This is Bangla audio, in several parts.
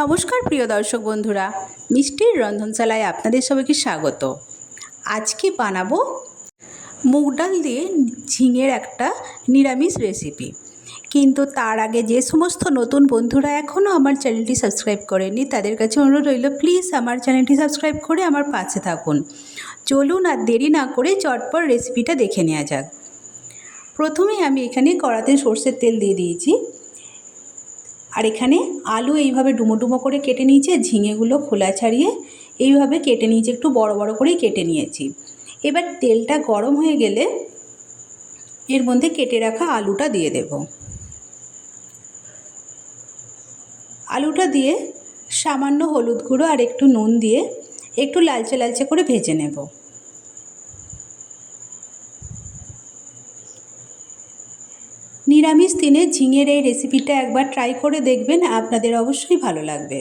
নমস্কার প্রিয় দর্শক বন্ধুরা, মিষ্টির রন্ধনশালায় আপনাদের সবাইকে স্বাগত। আজকে বানাবো মুগ ডাল দিয়ে ঝিঙের একটা নিরামিষ রেসিপি কিন্তু তার আগে যে সমস্ত নতুন বন্ধুরা এখনও আমার চ্যানেলটি সাবস্ক্রাইব করেনি তাদের কাছে অনুরোধ রইল প্লিজ আমার চ্যানেলটি সাবস্ক্রাইব করে আমার পাশে থাকুন। চলুন আর দেরি না করে চটপট রেসিপিটা দেখে নেওয়া যাক। প্রথমেই আমি এখানে কড়াতে সর্ষের তেল দিয়ে দিয়েছি। আর এখানে আলু এইভাবে ডুমো ডুমো করে কেটে নিয়েছি ঝিঙেগুলো খোলা ছাড়িয়ে এইভাবে কেটে নিয়েছি, একটু বড় বড় করেই কেটে নিয়েছি। এবার তেলটা গরম হয়ে গেলে এর মধ্যে কেটে রাখা আলুটা দিয়ে দেব। আলুটা দিয়ে সামান্য হলুদ গুঁড়ো আর একটু নুন দিয়ে একটু লালচে লালচে করে ভেজে নেব। নিরামিষ দিনে ঝিঙের এই রেসিপিটা একবার ট্রাই করে দেখবেন, আপনাদের অবশ্যই ভালো লাগবে।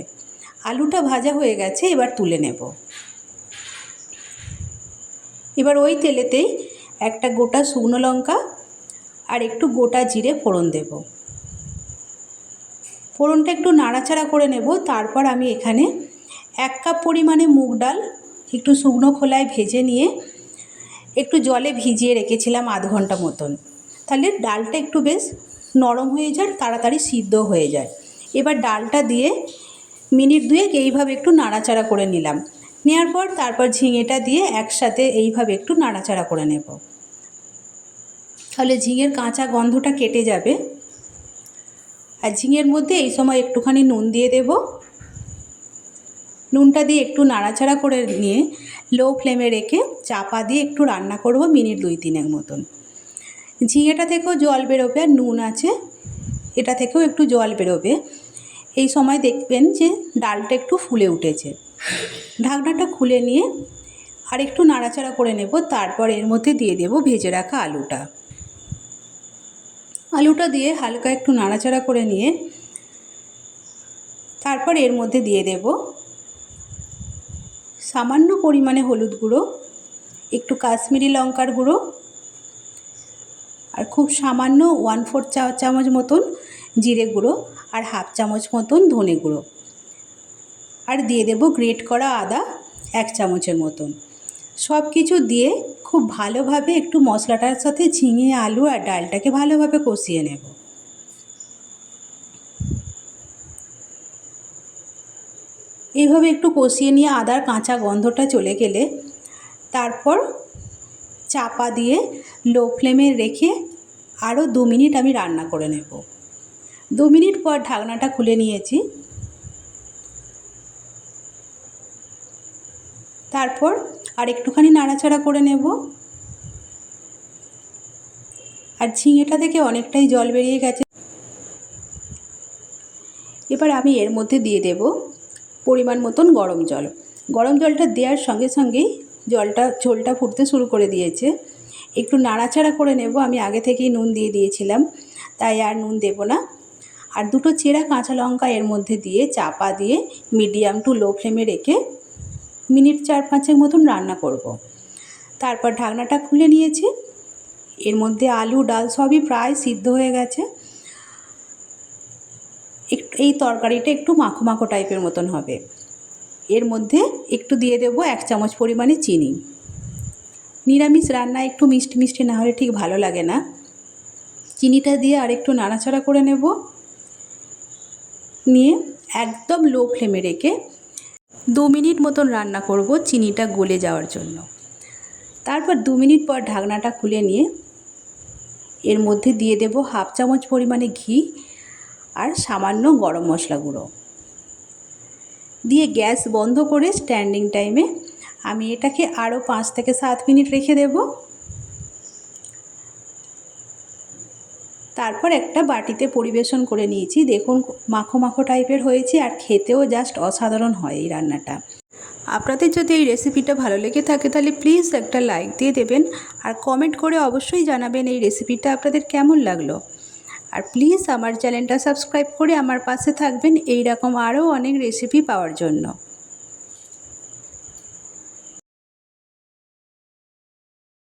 আলুটা ভাজা হয়ে গেছে, এবার তুলে নেব। এবার ওই তেলেতেই একটা গোটা শুকনো লঙ্কা আর একটু গোটা জিরে ফোড়ন দেব। ফোড়নটা একটু নাড়াচাড়া করে নেব, তারপর আমি এখানে এক কাপ পরিমাণে মুগ ডাল, একটু শুকনো খোলায় ভেজে নিয়ে একটু জলে ভিজিয়ে রেখেছিলাম আধ ঘণ্টা মতন। তাহলে ডালটা একটু বেশ নরম হয়ে যায় তাড়াতাড়ি সিদ্ধ হয়ে যায়। এবার ডালটা দিয়ে মিনিট দুয়েক এইভাবে একটু নাড়াচাড়া করে নিলাম। নেওয়ার পর তারপর ঝিঙেটা দিয়ে একসাথে এইভাবে একটু নাড়াচাড়া করে নেব। তাহলে ঝিঙের কাঁচা গন্ধটা কেটে যাবে। আর ঝিঙের মধ্যে এই সময় একটুখানি নুন দিয়ে দেব। নুনটা দিয়ে একটু নাড়াচাড়া করে নিয়ে লো ফ্লেমে রেখে চাপা দিয়ে একটু রান্না করব মিনিট দুই তিনের মতন। ঝিঙেটা থেকেও জল বেরোবে আর নুন আছে, এটা থেকেও একটু জল বেরোবে। এই সময় দেখবেন যে ডালটা একটু ফুলে উঠেছে। ঢাকনাটা খুলে নিয়ে আর একটু নাড়াচাড়া করে নেব, তারপর এর মধ্যে দিয়ে দেব ভেজে রাখা আলুটা। আলুটা দিয়ে হালকা একটু নাড়াচাড়া করে নিয়ে তারপর এর মধ্যে দিয়ে দেব সামান্য পরিমাণে হলুদ গুঁড়ো, একটু কাশ্মীরি লঙ্কার গুঁড়ো আর খুব সামান্য ওয়ান ফোর চা চামচ মতন জিরে গুঁড়ো আর হাফ চামচ মতন ধনে গুঁড়ো। আর দিয়ে দেব গ্রেট করা আদা এক চামচের মতন। সব কিছু দিয়ে খুব ভালোভাবে একটু মশলাটার সাথে ঝিঙে, আলু আর ডালটাকে ভালোভাবে কষিয়ে নেব। এইভাবে একটু কষিয়ে নিয়ে আদার কাঁচা গন্ধটা চলে গেলে তারপর চাপা দিয়ে লো ফ্লেমে রেখে আরও দু মিনিট আমি রান্না করে নেব। দু মিনিট পর ঢাকনাটা খুলে নিয়েছি। তারপর আর একটুখানি নাড়াচাড়া করে নেব। আর ঝিঙেটা থেকে অনেকটাই জল বেরিয়ে গেছে। এবার আমি এর মধ্যে দিয়ে দেব পরিমাণ মতন গরম জল। গরম জলটা দেওয়ার সঙ্গে সঙ্গেই জলটা, ঝোলটা ফুটতে শুরু করে দিয়েছে। একটু নাড়াচাড়া করে নেব, আমি আগে থেকেই নুন দিয়ে দিয়েছিলাম, তাই আর নুন দেব না। আর দুটো চেরা কাঁচা লঙ্কা এর মধ্যে দিয়ে চাপা দিয়ে মিডিয়াম টু লো ফ্লেমে রেখে মিনিট চার পাঁচের মতন রান্না করব। তারপর ঢাকনাটা খুলে নিয়েছি। এর মধ্যে আলু, ডাল সবই প্রায় সিদ্ধ হয়ে গেছে। এই তরকারিটা একটু মাখো মাখো টাইপের মতন হবে। এর মধ্যে একটু দিয়ে দেবো এক চামচ পরিমাণে চিনি। নিরামিষ রান্না একটু মিষ্টি মিষ্টি না হলে ঠিক ভালো লাগে না। চিনিটা দিয়ে আর একটু নাড়াচাড়া করে নেব। নিয়ে একদম লো ফ্লেমে রেখে দু মিনিট মতন রান্না করব চিনিটা গলে যাওয়ার জন্য। তারপর দু মিনিট পর ঢাকনাটা খুলে নিয়ে এর মধ্যে দিয়ে দেব হাফ চামচ পরিমাণে ঘি আর সামান্য গরম মশলা গুঁড়ো। দিয়ে গ্যাস বন্ধ করে স্ট্যান্ডিং টাইমে আমি এটাকে আরও পাঁচ থেকে সাত মিনিট রেখে দেব। তারপর একটা বাটিতে পরিবেশন করে নিয়েছি। দেখুন মাখো মাখো টাইপের হয়েছে আর খেতেও জাস্ট অসাধারণ হয় এই রান্নাটা। আপনাদের যদি এই রেসিপিটা ভালো লেগে থাকে তাহলে প্লিজ একটা লাইক দিয়ে দেবেন আর কমেন্ট করে অবশ্যই জানাবেন এই রেসিপিটা আপনাদের কেমন লাগল। আর প্লিজ আমার চ্যানেলটা সাবস্ক্রাইব করে আমার পাশে থাকবেন। এইরকম আরও অনেক রেসিপি পাওয়ার জন্য।